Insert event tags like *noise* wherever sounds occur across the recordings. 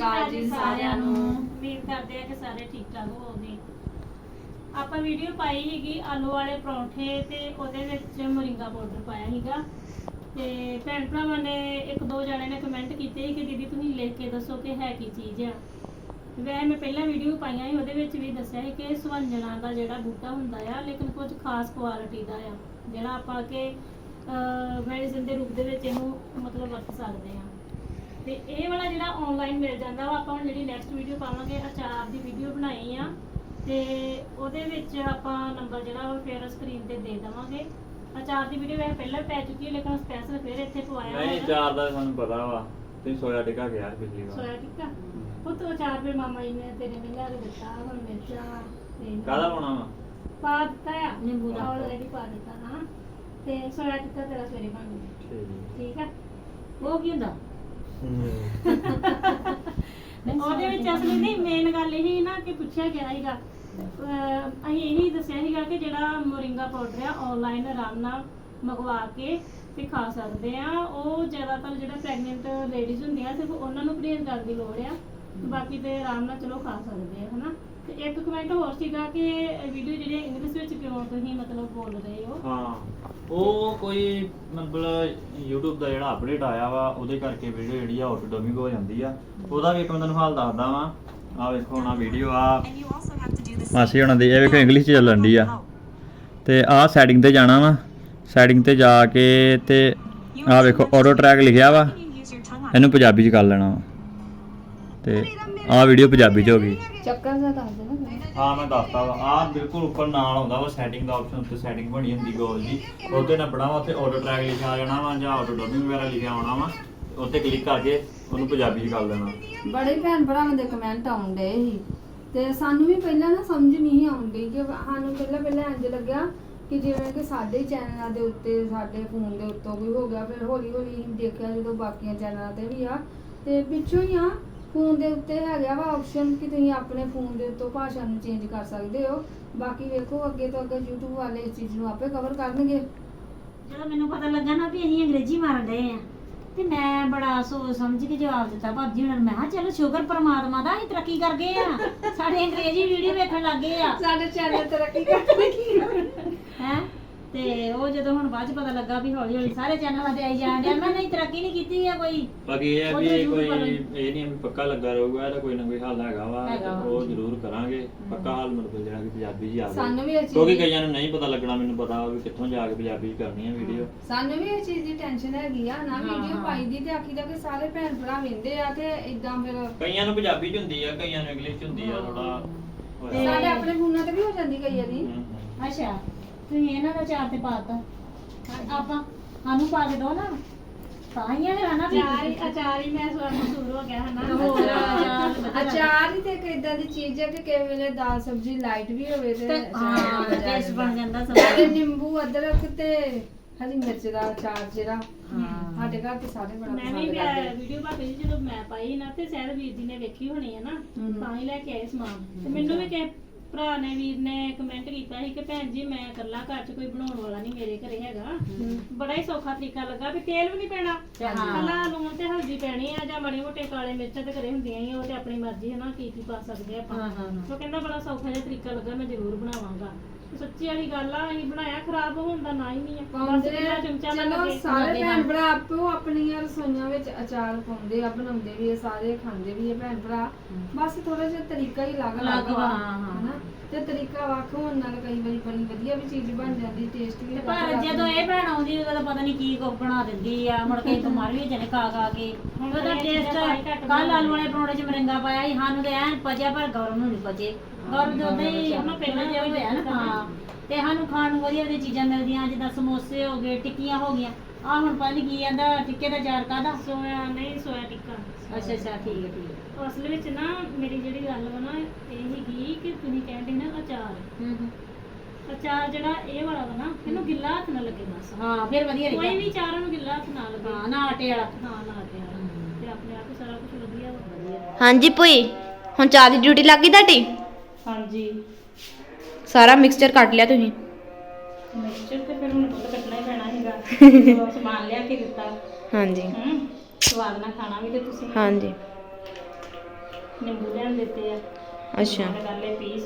ਅਕਾਲ ਜੀ ਸਾਰਿਆਂ ਨੂੰ। ਉਮੀਦ ਕਰਦੇ ਆ ਕਿ ਸਾਰੇ ਠੀਕ ਠਾਕ ਹੋਵੋਗੇ। ਆਪਾਂ ਵੀਡੀਓ ਪਾਈ ਸੀਗੀ ਆਲੂ ਵਾਲੇ ਪਰੌਂਠੇ ਤੇ ਉਹਦੇ ਵਿੱਚ ਮੋਰਿੰਗਾ ਪਾਊਡਰ ਪਾਇਆ ਸੀਗਾ। ਤੇ ਭੈਣ ਭਰਾਵਾਂ ਨੇ ਇੱਕ ਦੋ ਜਣਿਆਂ ਨੇ ਕਮੈਂਟ ਕੀਤੇ ਸੀ ਕਿ ਦੀਦੀ ਤੁਸੀਂ ਲਿਖ ਕੇ ਦੱਸੋ ਕਿ ਹੈ ਕੀ ਚੀਜ਼ ਆ। ਵੈਸੇ ਮੈਂ ਪਹਿਲਾਂ ਵੀਡੀਓ ਪਾਈਆਂ ਸੀ, ਉਹਦੇ ਵਿੱਚ ਵੀ ਦੱਸਿਆ ਸੀ ਕਿ ਸਵੰਜਣਾ ਦਾ ਜਿਹੜਾ ਬੂਟਾ ਹੁੰਦਾ ਆ, ਲੇਕਿਨ ਕੁਝ ਖਾਸ ਕੁਆਲਿਟੀ ਦਾ ਆ, ਜਿਹੜਾ ਆਪਾਂ ਕਿ ਮੈਡੀਸਿਨ ਦੇ ਰੂਪ ਦੇ ਵਿੱਚ ਇਹਨੂੰ ਮਤਲਬ ਵਰਤ ਸਕਦੇ ਆ ਤੇ ਇਹ ਵਾਲਾ ਜਿਹੜਾ ਆਨਲਾਈਨ ਮਿਲ ਜਾਂਦਾ ਵਾ ਆਪਾਂ ਹੁਣ ਜਿਹੜੀ ਨੈਕਸਟ ਵੀਡੀਓ ਪਾਵਾਂਗੇ ਅਚਾਰ ਦੀ ਵੀਡੀਓ ਬਣਾਈ ਆ। ਤੇ ਉਹਦੇ ਵਿੱਚ ਆਪਾਂ ਨੰਬਰ ਜਿਹੜਾ ਉਹ ਫਿਰ ਸਕਰੀਨ ਤੇ ਦੇ ਦੇਵਾਂਗੇ। ਅਚਾਰ ਦੀ ਵੀਡੀਓ ਵੈਸੇ ਪਹਿਲਾਂ ਪੈ ਚੁੱਕੀ ਹੈ ਲੇਕਿਨ ਸਪੈਸ਼ਲ ਫਿਰ ਇੱਥੇ ਪਵਾਇਆ ਨਹੀਂ ਹੋਇਆ। ਚਾਰ ਦਾ ਸਾਨੂੰ ਪਤਾ ਵਾ ਤੇ ਸੋਇਆ ਟਿਕਾ ਗਿਆ ਪਿਛਲੀ ਵਾਰ। ਸੋਇਆ ਟਿੱਕਾ? ਉਹ ਤੋਂ ਅਚਾਰ ਫਿਰ ਮਾਮਾ ਜੀ ਨੇ ਤੇਰੇ ਨੇ ਲਿਆ ਕੇ ਦਿੱਤਾ ਹੁਣ ਮਿਰਚਾਂ ਤੇ ਕਾਹਦਾ ਪਾਉਣਾ ਵਾ? ਪਾ ਦਿੱਤਾ ਆ। ਨਿੰਬੂ ਦਾ। ਆਲਰੇਡੀ ਪਾ ਦਿੱਤਾ ਨਾ ਤੇ ਸੋਇਆ ਟਿੱਕਾ ਤੇਰਾ ਸਵੇਰੇ ਬਣ ਗਿਆ। ਠੀਕ। ਠੀਕ ਆ? ਉਹ ਕੀ ਹੁੰਦਾ? *laughs* ਉਹਦੇ ਵਿੱਚ ਅਸਲੀ ਨਹੀਂ ਮੇਨ ਗੱਲ ਇਹ ਸੀ ਨਾ ਕਿ ਪੁੱਛਿਆ ਗਿਆ ਸੀਗਾ। ਅਹ ਅਸੀਂ ਇਹੀ ਦੱਸਿਆ ਸੀਗਾ ਕਿ ਜਿਹੜਾ ਮੋਰਿੰਗਾ ਪਾਊਡਰ ਆ ਆਨਲਾਈਨ ਆਰਾਮ ਨਾਲ ਮੰਗਵਾ ਕੇ ਤੇ ਖਾ ਸਕਦੇ ਆ। ਉਹ ਜ਼ਿਆਦਾਤਰ ਜਿਹੜਾ ਪ੍ਰੈਗਨੈਂਟ ਲੇਡੀਜ਼ ਹੁੰਦੀਆਂ ਸਿਰਫ ਉਹਨਾਂ ਨੂੰ ਪਰਹੇਜ਼ ਕਰਨ ਦੀ ਲੋੜ ਆ। ਬਾਕੀ ਤੇ ਆਰਾਮ ਨਾਲ ਚਲੋ ਖਾ ਸਕਦੇ ਆ ਹਨਾ? ਤੇ ਇੱਕ ਕਮੈਂਟ ਹੋਰ ਸੀਗਾ ਕਿ ਵੀਡੀਓ ਜਿਹੜੀ ਇੰਗਲਿਸ਼ ਵਿੱਚ ਕਿਉਂ ਤੁਸੀਂ ਮਤਲਬ ਬੋਲ ਰਹੇ ਹੋ? ਹਾਂ ਉਹ ਕੋਈ ਮਤਲਬ YouTube ਦਾ ਜਿਹੜਾ ਅਪਡੇਟ ਆਇਆ ਵਾ ਉਹਦੇ ਕਰਕੇ ਵੀਡੀਓ ਜਿਹੜੀ ਆ ਆਟੋਮੈਟਿਕ ਹੋ ਜਾਂਦੀ ਆ। ਉਹਦਾ ਵੀ ਇੱਕ ਮੈਂ ਤੁਹਾਨੂੰ ਹਾਲ ਦੱਸਦਾ ਵਾਂ। ਆ ਵੇਖੋ ਹੁਣ ਆ। ਵੀਡੀਓ ਆ ਮਾਸੀ ਹੁਣਾਂ ਦੀ ਇਹ ਵੇਖੋ ਇੰਗਲਿਸ਼ ਚ ਚੱਲਣ ਦੀ ਆ। ਤੇ ਆ ਸੈਟਿੰਗ ਤੇ ਜਾਣਾ ਵਾ। ਸੈਟਿੰਗ ਤੇ ਜਾ ਕੇ ਤੇ ਆ ਵੇਖੋ ਆਟੋ ਟਰੈਕ ਲਿਖਿਆ ਵਾ। ਇਹਨੂੰ ਪੰਜਾਬੀ ਚ ਕਰ ਲੈਣਾ ਵਾ। ਤੇ ਆ ਵੀਡੀਓ ਪੰਜਾਬੀ ਚ ਹੋ ਗਈ। ਚੱਕਰ ਦਾ ਦੱਸ ਦੇ ਨਾ। ਹਾਂ ਮੈਂ ਦੱਸਤਾ ਵਾ। ਆ ਬਿਲਕੁਲ ਉੱਪਰ ਨਾਲ ਆਉਂਦਾ ਵਾ ਸੈਟਿੰਗ ਦਾ ਆਪਸ਼ਨ ਉੱਤੇ ਸੈਟਿੰਗ ਬਣੀ ਹੁੰਦੀ ਗੋਲ ਜੀ ਉੱਤੇ ਨੱਪਣਾ ਵਾ ਉੱਥੇ ਆਟੋ ਟਰੈਕ ਲਿਖਿਆ ਆ ਜਾਣਾ ਵਾ ਜਾਂ ਆਟੋ ਡਬਲਿੰਗ ਵਗੈਰਾ ਲਿਖਿਆ ਆਉਣਾ ਵਾ। ਉੱਤੇ ਕਲਿੱਕ ਕਰਕੇ ਉਹਨੂੰ ਪੰਜਾਬੀ ਚ ਕਰ ਦੇਣਾ। ਬੜੇ ਭੈਣ ਭਰਾਵਾਂ ਦੇ ਕਮੈਂਟ ਆਉਣ ਡਏ ਸੀ। ਤੇ ਸਾਨੂੰ ਵੀ ਪਹਿਲਾਂ ਨਾ ਸਮਝ ਨਹੀਂ ਆਉਂਦੀ ਕਿ ਸਾਨੂੰ ਪਹਿਲਾਂ ਪਹਿਲਾਂ ਇੰਜ ਲੱਗਿਆ ਕਿ ਜਿਵੇਂ ਕਿ ਸਾਡੇ ਚੈਨਲਾਂ ਦੇ ਉੱਤੇ ਸਾਡੇ ਫੋਨ ਦੇ ਉੱਤੋਂ ਵੀ ਹੋ ਗਿਆ ਫਿਰ ਹੌਲੀ ਹੌਲੀ ਦੇਖਿਆ ਜਦੋਂ ਬਾਕੀਆਂ ਚੈਨਲਾਂ ਤੇ ਵੀ ਆ। ਤੇ ਪਿੱਛੋਂ ਹੀ ਆ ਫੋਨ ਦੇ ਉੱਤੇ ਹੈਗਾ ਵਾ ਆਪਸ਼ਨ ਕਿ ਤੁਸੀਂ ਆਪਣੇ ਫੋਨ ਦੇ ਉੱਤੋਂ ਭਾਸ਼ਾ ਨੂੰ ਚੇਂਜ ਕਰ ਸਕਦੇ ਹੋ। ਬਾਕੀ ਵੇਖੋ ਅੱਗੇ ਤੋਂ ਅੱਗੇ YouTube ਵਾਲੇ ਇਸ ਚੀਜ਼ ਨੂੰ ਆਪੇ ਕਵਰ ਕਰਨਗੇ। ਜਦੋਂ ਮੈਨੂੰ ਪਤਾ ਲੱਗਾ ਨਾ ਵੀ ਅਸੀਂ ਅੰਗਰੇਜ਼ੀ ਮਾਰਨ ਡਏ ਆ ਤੇ ਮੈਂ ਬੜਾ ਸੋਚ ਸਮਝ ਕੇ ਜਵਾਬ ਦਿੱਤਾ ਭਾਬੀ ਹੁਣਾਂ ਨੂੰ ਮੈਂ ਕਿਹਾ ਚਲੋ ਸ਼ੁਕਰ ਪਰਮਾਤਮਾ ਦਾ ਅਸੀਂ ਤਰੱਕੀ ਕਰ ਗਏ ਆ। ਸਾਡੇ ਅੰਗਰੇਜ਼ੀ ਵੀਡੀਓ ਵੇਖਣ ਲੱਗ ਗਏ ਆ। ਸਾਡੇ ਚੈਨਲ ਤਰੱਕੀ ਕਰਨਗੇ ਹੈ? ਤੇ ਉਹ ਜਦੋਂ ਹੁਣ ਬਾਅਦ ਚ ਪਤਾ ਲੱਗਾ ਵੀ ਹੌਲੀ ਹੌਲੀ ਸਾਰੇ ਚੈਨਲਾਂ ਤੇ ਆਈ ਜਾਣ ਡਿਆ ਮੈਂ ਨਹੀਂ ਤਰੱਕੀ ਨਹੀਂ ਕੀਤੀ ਆ ਕੋਈ। ਬਾਕੀ ਇਹ ਹੈ ਵੀ ਇਹ ਕੋਈ। ਇਹ ਨਹੀਂ ਵੀ ਪੱਕਾ ਲੱਗਾ ਰਹੂਗਾ ਇਹਦਾ ਕੋਈ ਨਾ ਕੋਈ ਹੱਲ ਹੈਗਾ ਵਾ ਤੇ ਹੈਗਾ ਵਾ। ਉਹ ਜ਼ਰੂਰ ਕਰਾਂਗੇ। ਪੱਕਾ ਹੱਲ ਮਤਲਬ ਜਿਹੜਾ ਕਿ ਪੰਜਾਬੀ ਜੀ ਆ ਸਾਨੂੰ ਵੀ ਇਹ ਚੀਜ਼ ਕਿਉਂਕਿ ਕਈਆਂ ਨੂੰ ਨਹੀਂ ਪਤਾ ਲੱਗਣਾ ਮੈਨੂੰ ਪਤਾ ਵੀ ਕਿੱਥੋਂ ਜਾ ਕੇ ਪੰਜਾਬੀ 'ਚ ਕਰਨੀ ਹੈ ਵੀਡੀਓ ਸਾਨੂੰ ਵੀ ਇਹ ਚੀਜ਼ ਦੀ ਟੈਨਸ਼ਨ ਹੈਗੀ ਆ ਨਾ ਹਾਂ, ਵੀਡੀਓ ਹਾਂ। ਪਾਈ ਦੀ ਤੇ ਆਖੀ ਦਾ ਕਿ ਸਾਰੇ ਭੈਣ ਭਰਾ ਵੇਂਦੇ ਆ ਕਿ ਇਦਾਂ ਫਿਰ ਕਈਆਂ ਨੂੰ ਪੰਜਾਬੀ 'ਚ ਹੁੰਦੀ ਆ ਕਈਆਂ ਨੂੰ ਇੰਗਲਿਸ਼ 'ਚ ਹੁੰਦੀ ਆ ਥੋੜਾ ਤੇ- ਸਾਡੇ ਆਪਣੇ ਫੋਨਾਂ ਤੇ ਵੀ ਹੋ ਜਾਂਦੀ ਕਈ ਵਾਰੀ। ਅੱਛਾ। ਤੁਸੀਂ ਇਹਨਾਂ ਦਾ ਚਾਰ ਤੇ ਪਾਤਾ ਆਪਾਂ ਸਾਨੂੰ ਪਾ ਕੇ ਦੋ ਨਾ। ਤਾਂ ਹੀ ਨਾ ਵੀ ਅਚਾਰ ਹੀ ਅਚਾਰ ਹੀ ਮੈਂ ਸਵਾਦ ਮਸ਼ਹੂਰ ਹੋ ਗਿਆ ਹਨਾ। ਹੋਰ ਅਚਾਰ ਹੀ ਤੇ ਇੱਕ ਇਦਾਂ ਦੀ ਚੀਜ਼ ਹੈ ਕਿ ਕਿਸੇ ਵੇਲੇ ਦਾਲ ਸਬਜ਼ੀ ਲਾਈਟ ਵੀ ਹੋਵੇ ਤੇ ਹਾਂ ਅਚਾਰ ਬਣ ਟੇਸਟ ਬਣ ਜਾਂਦਾ ਤੇ ਸਭ ਨਿੰਬੂ ਅਦਰਕ ਤੇ ਹਰੀ ਮਿਰਚ ਦਾ ਅਚਾਰ ਜਿਹੜਾ। ਸਾਡੇ ਘਰ ਤੇ ਸਾਰੇ ਬੜਾ ਮੈਂ ਵੀ। ਵੀਡੀਓ ਭਾਬੀ ਜੀ ਜਦੋਂ ਮੈਂ ਪਾਈ ਨਾ ਤੇ ਸ਼ਾਇਦ ਵੀਰ ਜੀ ਨੇ ਵੇਖੀ ਹੋਣੀ ਹੈ ਨਾ। ਤਾਂ ਹੀ ਲੈ ਕੇ ਆਏ ਸਮਾਨ। ਤੇ ਮੈਨੂੰ ਵੀ ਕਿ ਭਰਾ ਨੇ ਵੀਰ ਨੇ ਕਮੈਂਟ ਕੀਤਾ ਸੀ ਕਿ ਭੈਣ ਜੀ ਮੈਂ ਇਕੱਲਾ ਘਰ 'ਚ ਕੋਈ ਬਣਾਉਣ ਵਾਲਾ ਨਹੀਂ ਮੇਰੇ ਘਰੇ ਹੈਗਾ। ਬੜਾ ਹੀ ਸੌਖਾ ਤਰੀਕਾ ਲੱਗਾ ਵੀ ਤੇਲ ਵੀ ਨਹੀਂ ਪੈਣਾ। ਕੱਲਾ ਲੂਣ ਤੇ ਹਲਦੀ ਪੈਣੀ ਆ ਜਾਂ ਮਾੜੇ ਮੋਟੇ ਕਾਲੇ ਮਿਰਚਾਂ ਤੇ ਘਰੇ ਹੁੰਦੀਆਂ ਹੀ ਉਹ ਤੇ ਆਪਣੀ ਮਰਜ਼ੀ ਹੈ ਨਾ ਕੀ ਕੀ ਪਾ ਸਕਦੇ ਆਪਾਂ। ਉਹ ਕਹਿੰਦਾ ਬੜਾ ਸੌਖਾ ਜਿਹਾ ਤਰੀਕਾ ਲੱਗਾ ਮੈਂ ਜ਼ਰੂਰ ਬਣਾਵਾਂਗਾ। ਸੱਚੀ ਵਾਲੀ ਗੱਲ ਆ ਅਸੀਂ ਬਣਾਇਆ ਖਰਾਬ ਹੋਣ ਦਾ ਨਾ ਹੀ ਨਹੀਂ ਆ। ਬਸ ਪਾਉਂਦੇ ਚਮਚਾ ਨਾ ਚਲੋ ਲੱਗੇ ਸਾਰੇ ਭੈਣ। ਭਰਾ ਆਪੋ ਆਪਣੀਆਂ ਰਸੋਈਆਂ ਵਿੱਚ ਅਚਾਰ ਪਾਉਂਦੇ ਆ ਬਣਾਉਂਦੇ ਵੀ ਆ ਸਾਰੇ ਖਾਂਦੇ ਵੀ ਆ ਭੈਣ ਭਰਾ। ਬਸ ਥੋੜਾ ਜਿਹਾ ਤਰੀਕਾ ਹੀ ਅਲੱਗ ਅਲੱਗ ਵਾ ਹਾਂ, ਹਾਂ। ਹਨਾ? ਤੇ ਤਰੀਕਾ ਵੱਖ ਹੋਣ ਨਾਲ ਕਈ ਵਾਰੀ ਬੜੀ ਵਧੀਆ ਵੀ ਚੀਜ਼ ਬਣ ਜਾਂਦੀ ਟੇਸਟ ਵੀ ਤੇ ਪਰ ਜਦੋਂ ਇਹ ਭੈਣ ਆਉਂਦੀ ਉਦੋਂ ਤਾਂ ਪਤਾ ਨਹੀਂ ਕੀ ਕੁ ਬਣਾ ਦਿੰਦੀ ਆ ਮੁੜ ਕੇ ਤੂੰ ਮਰ ਵੀ ਜਨੇ ਖਾ ਕੇ। ਹੁਣ ਉਹਦਾ ਟੇਸਟ ਕੱਲ ਆਲੂ ਵਾਲੇ ਪਰੌਂਠੇ ਚ ਮਰਿੰਗਾ ਪਾਇਆ ਸੀ ਸਾਨੂੰ ਤੇ ਐਨ ਪਚਿਆ ਪਰ ਗੌਰਵ ਨੂੰ ਨਹੀਂ ਪਚੇ। ਗੌਰਵ ਦੇ ਉਦਾਂ ਹੀ ਉਹਨੂੰ ਪਹਿਲਾਂ ਜਿਹਾ ਹੋਇਆ ਨਾ ਹਾਂ। ਤੇ ਸਾਨੂੰ ਖਾਣ ਨੂੰ ਵਧੀਆ ਵਧੀਆ ਚੀਜ਼ਾਂ ਮਿਲਦੀਆਂ ਜਿੱਦਾਂ ਸਮੋਸੇ ਹੋ ਗਏ ਟਿੱਕੀਆਂ ਹੋ ਗਈਆਂ। ਆ ਹੁਣ ਪਤਾ ਨੀ ਕੀ ਆਂਦਾ ਟਿੱਕੇ ਦਾ ਚਾਰ ਕਾਦਾ ਸੋਇਆ ਨਹੀਂ ਸੋਇਆ ਟਿੱਕਾ। ਅੱਛਾ ਅੱਛਾ ਠੀਕ ਹੈ ਠੀਕ ਹੈ। ਅਸਲ ਵਿੱਚ ਨਾ ਮੇਰੀ ਜਿਹੜੀ ਗੱਲ ਵਾ ਨਾ ਇਹ ਹੈਗੀ ਕਿ ਤੁਸੀਂ ਕਹਿੰਦੇ ਨਾ ਅਚਾਰ। ਹੂੰ ਹੂੰ। ਅਚਾਰ ਜਿਹੜਾ ਇਹ ਵਾਲਾ ਵਾ ਨਾ ਇਹਨੂੰ ਗਿੱਲਾ ਹੱਥ ਨਾ ਲੱਗੇ ਬਸ। ਹਾਂ ਫਿਰ ਵਧੀਆ ਕੋਈ ਵੀ ਚਾਰ ਨੂੰ ਗਿੱਲਾ ਹੱਥ ਨਾ ਲੱਗੇ। ਹਾਂ ਨਾ ਆਟੇ ਵਾਲਾ। ਹਾਂ ਨਾ ਤੇ ਤੇ ਆਪਣੇ ਆਪ ਹੀ ਸਾਰਾ ਕੁਝ ਵਧੀਆ ਵਾ। ਹਾਂਜੀ ਭੂਈ ਹੁਣ ਚਾਹ ਦੀ ਡਿਊਟੀ ਲੱਗ ਗਈ ਤੁਹਾਡੀ? ਹਾਂਜੀ। ਸਾਰਾ ਮਿਕਸਚਰ ਕੱਟ ਲਿਆ ਤੁਸੀਂ? ਮਿਕਸਚਰ ਤੇ ਫਿਰ ਹੁਣ ਦੁੱਧ ਕੱਟਣਾ ਹੀ ਪੈਣਾ ਹੈਗਾ ਉਹ *laughs* ਸਮਾਨ ਲਿਆ ਕੇ ਦਿੱਤਾ। ਹਾਂਜੀ। ਹੂੰ ਸਵਾਦ ਨਾਲ ਖਾਣਾ ਵੀ ਤੇ ਤੁਸੀਂ। ਹਾਂਜੀ। ਨਿੰਬੂ ਲੈਣ ਦਿੱਤੇ ਆ। ਅੱਛਾ। ਕਰ ਲਏ ਪੀਸ।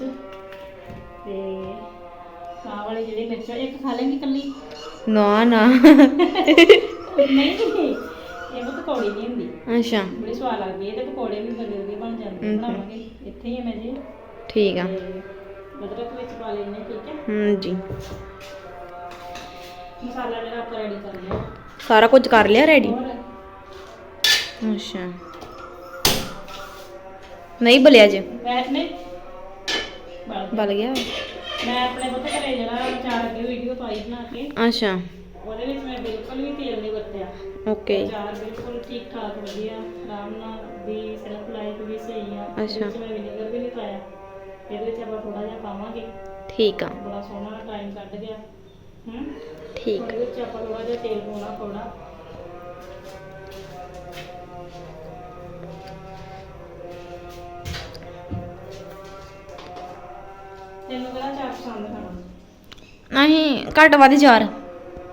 ਤੇ ਆਹ ਵਾਲੀ ਜਿਹੜੀ ਮਿਰਚ ਇੱਕ ਖਾ ਲੈਂਗੀ ਕੱਲੀ ਨਾ ਨਾ। ਨਹੀਂ ਇਹ ਬਹੁਤ ਕੌੜੀ ਨਹੀਂ ਹੁੰਦੀ। ਅੱਛਾ। ਬੜੀ ਸਵਾਦ ਲੱਗਦੀ ਹੈ ਤੇ ਪਕੌੜੇ ਵੀ ਬਣ ਜਾਂਦੇ। ਬਣਾਵਾਂਗੇ। ਇੱਥੇ ਹੈ ਮੈਂ ਜੀ। ਠੀਕ ਆ। ਅਦਰਕ ਵਿੱਚ ਪਾ ਲੈਣੇ ਠੀਕ ਹੈ। ਹੂੰ ਜੀ। ਮਸਾਲਾ ਜਿਹੜਾ ਆਪਾਂ ਰੈਡੀ ਕਰ ਲਿਆ। ਸਾਰਾ ਕੁਝ ਕਰ ਲਿਆ ਰੈਡੀ ਅੱਛਾ। ਨਹੀਂ ਬਲਿਆ ਜੇ। ਮੈਂ ਨਹੀਂ ਬਲ ਗਿਆ। ਮੈਂ ਆਪਣੇ ਪੁੱਤ ਘਰੇ ਜਿਹੜਾ ਚਾਰ ਅੱਗੇ ਵੀਡੀਓ ਪਾਈ ਬਣਾ ਕੇ। ਅੱਛਾ। ਉਹਦੇ ਵਿੱਚ ਮੈਂ ਬਿਲਕੁਲ ਵੀ ਤੇਲ ਨਹੀਂ ਵਰਤਿਆ। ਓਕੇ। ਚਾਰ ਬਿਲਕੁਲ ਠੀਕ ਠਾਕ ਵਧੀਆ ਆਰਾਮ ਨਾਲ ਵੀ ਸਿਰਫ ਲਾਈਕ ਵੀ ਸਹੀ ਆ। ਅੱਛਾ। ਮੈਂ ਵਿਨੇਗਰ ਵੀ ਨਹੀਂ ਪਾਇਆ। ਇਹਦੇ ਵਿੱਚ ਆਪਾਂ ਥੋੜਾ ਜਿਹਾ ਪਾਵਾਂਗੇ। ਠੀਕ ਆ। ਬੜਾ ਸੋਹਣਾ ਟਾਈਮ ਕੱਢ ਗਿਆ। ਹੂੰ? ਠੀਕ। ਉਹਦੇ ਵਿੱਚ ਆਪਾਂ ਥੋੜਾ ਜਿਹਾ ਤੇਲ ਪਾਉਣਾ ਥੋੜਾ ਤੈਨੂੰ ਕਿਹੜਾ ਚਾਰ ਪਸੰਦ ਖਾਣਾ ਨਹੀਂ ਘੱਟ ਵੱਧ ਚਾਰ।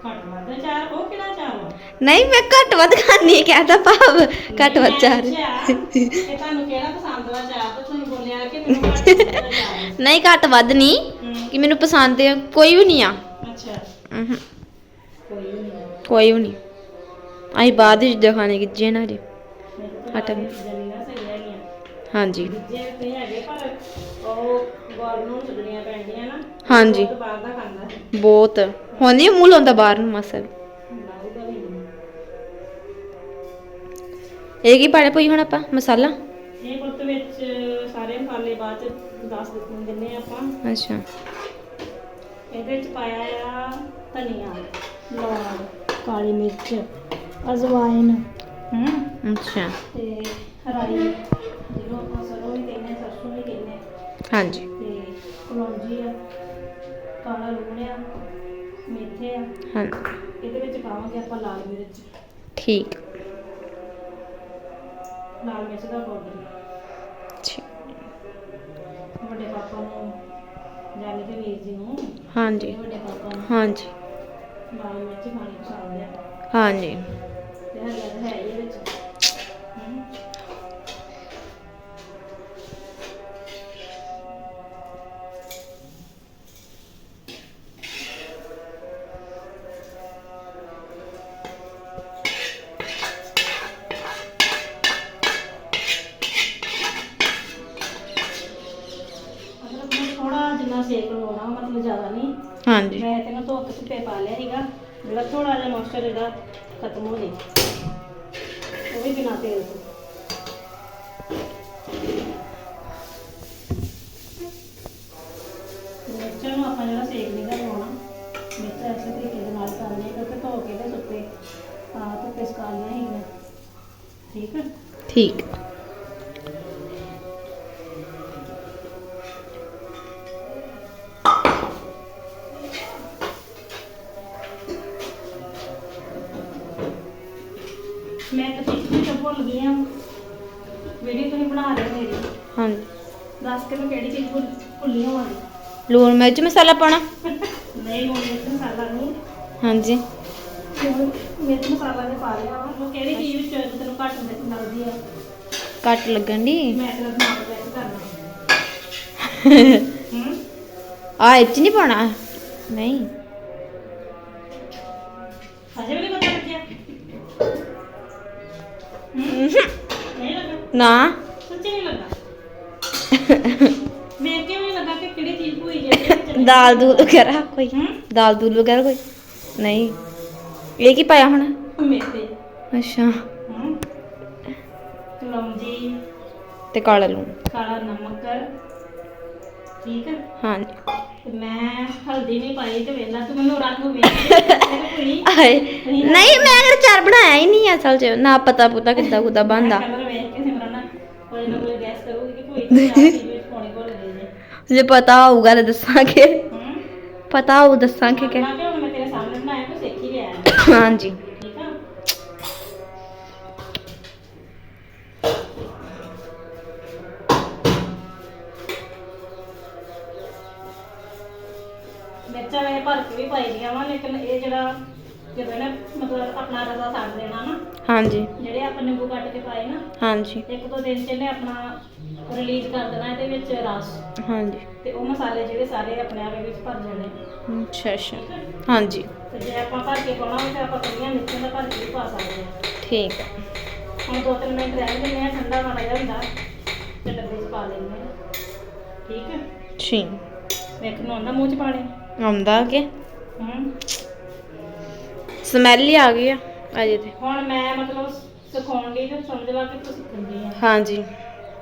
ਘੱਟ ਵੱਧ ਚਾਰ? ਉਹ ਕਿਹੜਾ ਚਾਰ ਵਾ ਨਹੀਂ ਮੈਂ ਘੱਟ ਵੱਧ ਖਾਣੀ ਕਹਤਾ ਭਾਵ ਘੱਟ ਵੱਧ ਚਾਰ। ਇਹ ਤੁਹਾਨੂੰ ਕਿਹੜਾ ਪਸੰਦ ਵਾ ਚਾਰ ਤੁਸੀਂ ਕਿ ਮੈਨੂੰ ਘੱਟ *laughs* ਪਸੰਦ ਨਹੀਂ ਘੱਟ ਵੱਧ ਨਹੀਂ ਕਿ ਮੈਨੂੰ ਪਸੰਦ ਹੈ ਕੋਈ ਵੀ ਨਹੀਂ ਆ। ਅੱਛਾ। ਅਹੰ, ਕੋਈ ਨਹੀਂ ਕੋਈ ਵੀ ਨਹੀਂ। ਅਸੀਂ ਬਾਅਦ ਵਿੱਚ ਦਿਖਾਣੇ ਕਿ ਜੇ ਨਾ ਜੀ ਹਟ ਸਹੀ ਹੈਗੀਆਂ। ਹਾਂਜੀ। ਦੂਜੇ ਤੇ ਹੈਗੇ ਪਰ ਉਹ ਗੌਰ ਨੂੰ ਛੱਡਣੀਆਂ ਪੈਂਦੀਆਂ ਨਾ। ਹਾਂਜੀ। ਬਹੁਤ ਬਾਹਰ ਦਾ ਖਾਂਦਾ ਹੈ ਬਹੁਤ। ਹੁਣ ਨਹੀਂ ਮੂੰਹ ਲਾਉਂਦਾ ਬਾਹਰ ਨੂੰ ਮਾਸਾ ਵੀ ਲਾਊਗਾ ਵੀ ਨਹੀਂ। ਇਹ ਕੀ ਪਾੜੇ ਪਈ ਹੁਣ ਆਪਾਂ? ਮਸਾਲਾ? ਮਸਾਲੇ ਬਾਅਦ ਚ ਦੱਸ ਦਿੰਨੇ ਆਪਾਂ। ਅੱਛਾ। ਇਹਦੇ ਵਿੱਚ ਪਾਇਆ ਆ ਧਨੀਆ ਲੌਂਗ ਕਾਲੀ ਮਿਰਚ ਅਜਵਾਇਨ ਹੂੰ। ਅੱਛਾ। ਤੇ ਹਰਾਈ ਜਿਹਨੂੰ ਆਪਾਂ ਸਰੋਂ ਵੀ ਕਹਿੰਦੇ ਹਾਂ, ਸਰਸੋਂ ਵੀ ਕਹਿੰਦੇ ਹਾਂ, ਹਾਂਜੀ। ਤੇ ਕਲੌਂਜੀ ਆ ਕਾਲਾ ਲੂਣ ਆ ਮੇਥੇ ਆ। ਹਾਂ ਇਹਦੇ ਵਿੱਚ ਪਾਵਾਂਗੇ ਆਪਾਂ ਲਾਲ ਮਿਰਚ। ਠੀਕ। ਲਾਲ ਮਿਰਚ ਦਾ ਪਾਊਡਰ। ਠੀਕ। ਵੱਡੇ ਪਾਪਾ ਨੂੰ ਜਾਨੀ ਕਿ ਵੀਰ ਜੀ ਨੂੰ ਹਾਂਜੀ। ਵੱਡੇ ਪਾਪਾ ਨੂੰ ਹਾਂਜੀ। ਲਾਲ ਮਿਰਚ ਖਾਣੀ ਪਸੰਦ ਆ ਹਾਂਜੀ। ਤੇ ਤਾਂ ਹੈ ਹੀ ਇਹਦੇ ਵਿੱਚ। ਹਮ। ਜਿੰਨਾ ਸੇਕ ਲਵਾਉਣਾ ਮਤਲਬ ਜ਼ਿਆਦਾ ਨਹੀਂ। ਹਾਂਜੀ। ਮੈਂ ਤੈਨੂੰ ਧੋ ਕੇ ਧੁੱਪੇ ਪਾ ਲਿਆ ਸੀਗਾ ਜਿਹੜਾ ਥੋੜਾ ਜਿਹਾ ਮੋਇਸਚਰ ਇਹਦਾ ਖਤਮ ਹੋ ਜੇ ਉਹ ਵੀ ਬਿਨਾ ਤੇਲ ਤੋਂ। ਮਿਰਚਾਂ ਨੂੰ ਆਪਾਂ ਜਿਹੜਾ ਸੇਕ ਨਹੀਂ ਕਰਵਾਉਣਾ ਮਿਰਚਾਂ ਇਸੇ ਤਰੀਕੇ ਦੇ ਨਾਲ ਕਰਨੀਆਂ ਕਿਉਂਕਿ ਧੋ ਕੇ ਤੇ ਸੁੱਤੇ ਆ ਧੁੱਪੇ ਸੁਕਾ ਲਿਆ ਸੀਗੀਆਂ। ਠੀਕ ਹੈ ਠੀਕ। ਲੂਣ ਮਿਰਚ ਮਸਾਲਾ ਪਾਉਣਾ? ਨਹੀਂ ਹੁਣ ਮਿਰਚ ਮਸਾਲਾ ਨਹੀਂ। ਹਾਂਜੀ। ਹੁਣ ਮਿਰਚ ਮਸਾਲਾ ਤੇ ਪਾ ਲਿਆ ਵਾ। ਉਹ ਕਿਹੜੀ ਚੀਜ਼ ਵਿੱਚ ਤੈਨੂੰ ਘੱਟ ਲੱਗਦੀ ਆ। ਘੱਟ ਲੱਗਣ ਦੀ ਮੈਂ ਤੇਰਾ ਦਿਮਾਗ ਚੈੱਕ ਕਰਨਾ। *laughs* ਹੂੰ? ਆ ਇਹ ਚ ਨਹੀਂ ਪਾਉਣਾ? ਨਹੀਂ। ਅਜੇ ਵੀ ਨਹੀਂ ਪਤਾ ਲੱਗਿਆ। ਹੂੰ? ਨਹੀਂ ਲੱਗਾ ਨਾ। ਸੱਚੀ ਨਹੀਂ ਲੱਗਾ। *laughs* ਕਿਹੜੀ ਚੀਜ਼ ਭੁਈ ਜਾਂਦੀ ਦਾਲ ਦੂਲ ਵਗੈਰਾ ਕੋਈ? ਦਾਲ ਦੂਲ ਵਗੈਰਾ ਕੋਈ? ਨਹੀਂ। ਇਹ ਕੀ ਪਾਇਆ ਹੁਣ? ਮੇਥੇ। ਅੱਛਾ। ਹੂੰ। ਕਲੌਂਜੀ ਤੇ ਕਾਲਾ ਲੂਣ। ਕਾਲਾ ਨਮਕ। ਠੀਕ ਹੈ ਹਾਂਜੀ। ਮੈਂ ਹਲਦੀ ਨਹੀਂ ਪਾਈ ਤੇ ਵੇਲਾ ਤੂੰ ਮੈਨੂੰ ਰੰਗ ਵੇਖ *laughs* ਨਹੀਂ ਮੈਂ ਅਗਰ ਚਾਰ ਬਣਾਇਆ ਹੀ ਨਹੀਂ ਅਸਲ 'ਚ ਨਾ ਪਤਾ ਪੁੱਤਾ ਕਿੱਦਾਂ ਕੁੱਦਾਂ ਬਣਦਾ। ਕਲਰ ਵੇਖ ਕੇ ਸਿਮਰਨ ਕੋਈ ਨਾ ਕੋਈ ਗੈਸ ਕਰੂਗੀ ਕਿ ਕੋਈ ਆਹ ਚੀਜ਼ ਪਾਉਣੀ ਨੇ ਜੇ ਪਤਾ ਹੋਊਗਾ ਤਾਂ ਦੱਸਾਂਗੇ। ਪਤਾ ਹੋਊ ਦੱਸਾਂਗੇ ਕਿ ਮੈਂ ਕਿਹਾ ਹੁਣ ਮੈਂ ਤੇਰੇ ਸਾਹਮਣੇ ਬਣਾਇਆ ਤੂੰ ਸਿੱਖ ਹੀ ਲਿਆ। ਹੈ। ਹਾਂਜੀ। ਠੀਕ ਆ? ਮਿਰਚਾਂ ਮੈਂ ਭਰ ਕੇ ਵੀ ਪਾਈ ਦੀਆਂ ਵਾ ਲੇਕਿਨ ਇਹ ਜਿਹੜਾ ਜਦੋਂ ਨਾ ਮਤਲਬ ਆਪਣਾ ਰਸਾ ਛੱਡ ਦੇਣਾ ਨਾ ਹਾਂਜੀ। ਜਿਹੜੇ ਆਪਾਂ ਨਿੰਬੂ ਕੱਟ ਕੇ ਪਾਏ ਨਾ ਹਾਂਜੀ। ਇੱਕ ਦੋ ਦਿਨ ਚ ਇਹਨੇ ਆਪਣਾ ਰਿਲੀਜ਼ ਕਰ ਦੇਣਾ ਇਹਦੇ ਵਿੱਚ ਰਸ। ਹਾਂਜੀ। ਤੇ ਉਹ ਮਸਾਲੇ ਜਿਹੜੇ ਸਾਰੇ ਆਪਣੇ ਆਪ ਵਿੱਚ ਭਰ ਜਾਣੇ। ਅੱਛਾ ਅੱਛਾ। ਹਾਂਜੀ। ਤੇ ਜੇ ਆਪਾਂ ਭਰ ਕੇ ਪਾਉਣਾ ਹੋਵੇ ਤਾਂ ਆਪਾਂ ਕੱਲੀਆਂ ਮਿਰਚਾਂ ਦਾ ਭਰ ਕੇ ਵੀ ਪਾ ਸਕਦੇ ਹਾਂ। ਠੀਕ ਆ ਹੁਣ ਦੋ ਤਿੰਨ ਮਿੰਟ ਰਹਿਣ ਦਿੰਦੇ ਆ ਠੰਡਾ ਮਾੜਾ ਜਿਹਾ ਹੁੰਦਾ। ਤੇ ਡੱਬੇ 'ਚ ਪਾ ਲੈਂਦੇ ਆ ਠੀਕ ਹੈ? ਠੀਕ। ਵੇਖਣ ਨੂੰ ਆਉਂਦਾ ਮੂੰਹ 'ਚ ਪਾਣੀ? ਆਉਂਦਾ ਕਿ ਹੂੰ। ਸਮੈਲ ਹੀ ਆ ਗਈ ਆ ਅਜੇ ਤੇ। ਹੁਣ ਮੈਂ ਮਤਲਬ ਸਿਖਾਉਣ ਲਈ ਤੇ ਸਮਝ ਲਾ ਕਿ ਤੁਸੀਂ ਸਿੱਖਣੀ ਆ ਹਾਂਜੀ।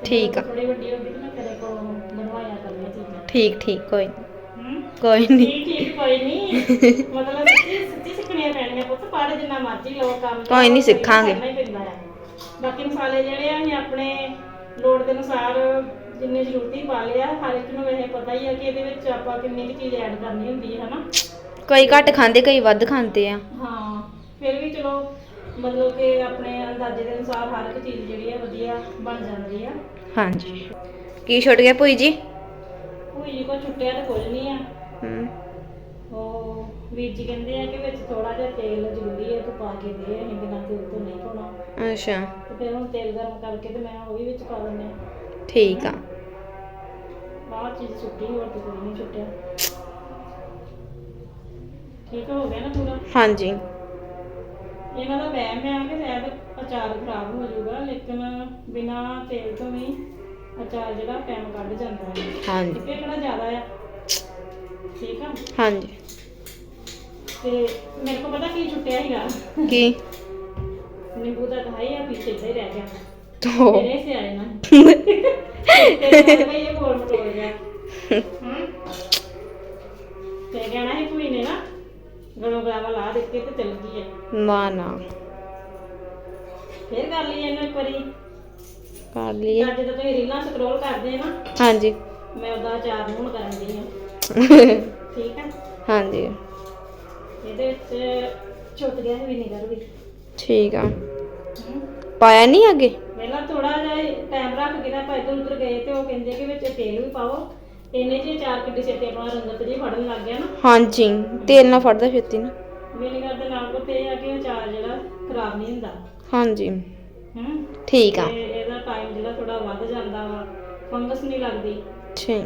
ਠੀਕ ਆ। ਥੋੜੀ ਵੱਡੀ ਹੋ ਗਈ ਤੇ ਮੈਂ ਤੇਰੇ ਕੋਲ ਬਣਵਾਇਆ ਕਰਨੀਆਂ ਚੀਜ਼ਾਂ। ਠੀਕ ਠੀਕ ਕੋਈ ਨੀ, ਹੂੰ? ਕੋਈ ਨਹੀਂ ਠੀਕ ਠੀਕ ਕੋਈ ਨਹੀਂ ਮਤਲਬ ਸੱਚੀ ਸੱਚੀ ਸਿੱਖਣੀਆਂ ਪੈਣੀਆਂ ਪੁੱਤ ਪੜ੍ਹ ਜਿੰਨਾ ਮਰਜ਼ੀ ਲਓ ਕੰਮ ਕੋਈ ਨੀ, ਕਰਨਾ ਸਿੱਖਾਂਗੇ। ਹੀ ਪੈਂਦਾ ਆ। ਬਾਕੀ ਮਸਾਲੇ ਜਿਹੜੇ ਆ ਅਸੀਂ ਆਪਣੇ ਲੋੜ ਦੇ ਅਨੁਸਾਰ ਜਿੰਨੇ ਜ਼ਰੂਰਤੀ ਪਾ ਲਿਆ ਹਰ ਇੱਕ ਨੂੰ ਵੈਸੇ ਪਤਾ ਹੀ ਆ ਕਿ ਇਹਦੇ ਵਿੱਚ ਆਪਾਂ ਕਿੰਨੀ ਕੁ ਚੀਜ਼ ਐਡ ਕਰਨੀ ਹੁੰਦੀ ਹੈ ਹਨਾ? ਕਈ ਘੱਟ ਖਾਂਦੇ ਕਈ ਵੱਧ ਖਾਂਦੇ ਆ। ਹਾਂ ਫਿਰ ਵੀ ਚਲੋ ਮਤਲਬ ਕਿ ਆਪਣੇ ਅੰਦਾਜ਼ੇ ਦੇ ਅਨੁਸਾਰ ਹਰ ਇੱਕ ਚੀਜ਼ ਜਿਹੜੀ ਆ ਵਧੀਆ ਬਣ ਜਾਂਦੀ ਆ। ਹਾਂਜੀ। ਕੀ ਛੁੱਟ ਗਿਆ ਭੂਈ ਜੀ? ਕੋਈ ਜੀ ਕੋ ਛੁੱਟਿਆ ਤੇ ਕੁਝ ਨਹੀਂ ਆ। ਹਮ, ਉਹ ਵੀਰ ਜੀ ਕਹਿੰਦੇ ਆ ਕਿ ਵਿੱਚ ਥੋੜਾ ਜਿਹਾ ਤੇਲ ਜ਼ਰੂਰੀ ਹੈ ਤੂੰ ਪਾ ਕੇ ਦੇ ਅਸੀਂ ਬਿਨਾਂ ਤੇਲ ਤੋਂ ਨਹੀਂ ਪਾਉਣਾ ਅੱਛਾ। ਤੇ ਫਿਰ ਹੁਣ ਤੇਲ ਗਰਮ ਕਰਕੇ ਤੇ ਮੈਂ ਉਹ ਵੀ ਵਿੱਚ ਪਾ ਦਿੰਦੇ ਆ। ਠੀਕ ਆ। ਬਾਹਰ ਚੀਜ਼ ਛੁੱਟੀ ਹੋਰ ਤੇ ਕੋਈ ਨਹੀਂ ਛੁੱਟਿਆ। ਠੀਕ ਹੋ ਗਿਆ ਨਾ ਪੂਰਾ? ਹਾਂਜੀ। ਇਹਨਾਂ ਦਾ ਵਹਿਮ ਹੈ ਕਿ ਸ਼ਾਇਦ ਅਚਾਰ ਖਰਾਬ ਹੋ ਜਾਊਗਾ ਲੇਕਿਨ ਬਿਨਾਂ ਤੇਲ ਤੋਂ ਵੀ ਅਚਾਰ ਜਿਹੜਾ ਟਾਈਮ ਕੱਢ ਜਾਂਦਾ ਹੈ। ਹਾਂਜੀ। ਇਹ ਕਿਹੜਾ ਜ਼ਿਆਦਾ ਆ? ਠੀਕ ਆ? ਹਾਂਜੀ। ਤੇ ਮੇਰੇ ਕੋਲ ਪਤਾ ਕੀ ਛੁੱਟਿਆ ਸੀਗਾ? ਕੀ? ਨਿੰਬੂ ਦਾ ਖਾਈ ਆ ਪਿੱਛੇ ਹੀ ਰਹਿ ਗਿਆ। ਤੋ ਤੇਰੇ ਸੇ ਆਏ ਨਾ ਨਾਲ ਬਈ ਇਹ ਕੋਲ ਮਟੋਲ ਗਿਆ ਹੂੰ। ਤੇ ਕਹਿਣਾ ਹੈ ਕੋਈ ਨੇ ਨਾ ਗਲੋਂ ਗਲਾਵਾ ਲਾ ਦਿੱਤੇ ਤੇ ਚਲ ਗਈ ਹੈ। ਨਾ ਨਾ। ਫੇਰ ਕਰ ਲਈ ਇਹਨੂੰ ਇੱਕ ਵਾਰੀ। ਕਰ ਲਈਏ। ਅੱਜ ਜਦੋਂ ਤੁਸੀਂ ਰੀਲਾਂ ਸਕਰੋਲ ਕਰਦੇ ਆ ਨਾ ਹਾਂਜੀ। ਮੈਂ ਉਹਦਾ ਚਾਰ ਨੂੰ ਕਰਨ ਦੀ ਆ *laughs* ਠੀਕ ਹੈ? ਹਾਂਜੀ। ਇਹਦੇ ਵਿੱਚ ਛੁੱਟ ਗਿਆ ਹੈ ਵਿਨੀਗਰ ਵੀ। ਠੀਕ ਆ। ਪਾਇਆ ਨਹੀਂ ਅੱਗੇ? ਪਹਿਲਾਂ ਥੋੜਾ ਜਿਹਾ ਟਾਈਮ ਰੱਖ ਕੇ ਨਾ ਆਪਾਂ ਇੱਧਰ ਉੱਧਰ ਗਏ ਤੇ ਉਹ ਕਹਿੰਦੇ ਕਿ ਵਿੱਚ ਤੇਲ ਵੀ ਪਾਓ। ਇੰਨੇ ਚ ਚਾਰ ਕਿੱਡੀ ਛੇਤੀ ਆਪਣਾ ਰੰਗਤ ਜੀ ਫੜਨ ਲੱਗ ਗਿਆ ਨਾ। ਹਾਂਜੀ ਤੇਲ ਨਾ ਫੜਦਾ ਛੇਤੀ ਨਾ। ਵਿਨੀਗਰ ਦੇ ਨਾਲ ਕੋ ਤੇ ਆ ਕਿ ਅਚਾਰ ਜਿਹੜਾ ਖਰਾਬ ਨਹੀਂ ਹੁੰਦਾ। ਹਾਂਜੀ। ਹੂੰ। ਠੀਕ ਆ। ਤੇ ਇਹਦਾ ਟਾਈਮ ਜਿਹੜਾ ਥੋੜਾ ਵੱਧ ਜਾਂਦਾ ਵਾ ਫੰਗਸ ਨਹੀਂ ਲੱਗਦੀ। ਠੀਕ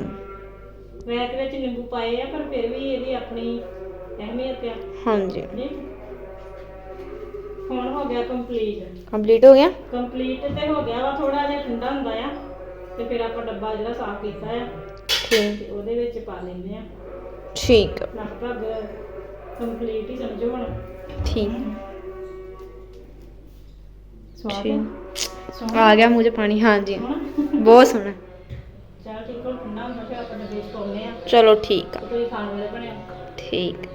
ਵੈਸੇ ਦੇ ਵਿੱਚ ਨਿੰਬੂ ਪਾਏ ਆ ਪਰ ਫਿਰ ਵੀ ਇਹਦੀ ਆਪਣੀ ਅਹਿਮੀਅਤ ਆ। ਹਾਂਜੀ। ਜੀ। ਹੁਣ ਹੋ ਗਿਆ ਕੰਪਲੀਟ ਕੰਪਲੀਟ ਹੋ ਗਿਆ? ਕੰਪਲੀਟ ਤੇ ਹੋ ਗਿਆ ਵਾ ਥੋੜਾ ਜਿਹਾ ਠੰਡਾ ਹੁੰਦਾ ਆ। ਤੇ ਫਿਰ ਆਪਾਂ ਡੱਬਾ ਜਿਹੜਾ ਸਾਫ਼ ਕੀਤਾ ਆ। ਠੀਕ ਤੇ ਉਹਦੇ ਵਿੱਚ ਪਾ ਲੈਂਦੇ ਆ ਠੀਕ। ਆ, ਲਗਭਗ ਕੰਪਲੀਟ ਹੀ ਸਮਝੋ ਹੁਣ। ਠੀਕ। ਸਵਾਦ ਠੀਕ ਆ ਗਿਆ ਮੂੰਹ 'ਚ ਪਾਣੀ ਹਾਂਜੀ। ਬਹੁਤ ਸੋਹਣਾ। ਚਲ ਠੀਕ ਹੁਣ ਠੰਡਾ ਹੁੰਦਾ ਫਿਰ ਆਪਾਂ ਡੱਬੇ ਚ ਪਾਉਂਦੇ ਆ ਚਲੋ ਠੀਕ ਆ। ਤੇ ਕੋਈ ਖਾਣ ਵਾਲੇ ਬਣਿਆ ਠੀਕ। ਹੈਂ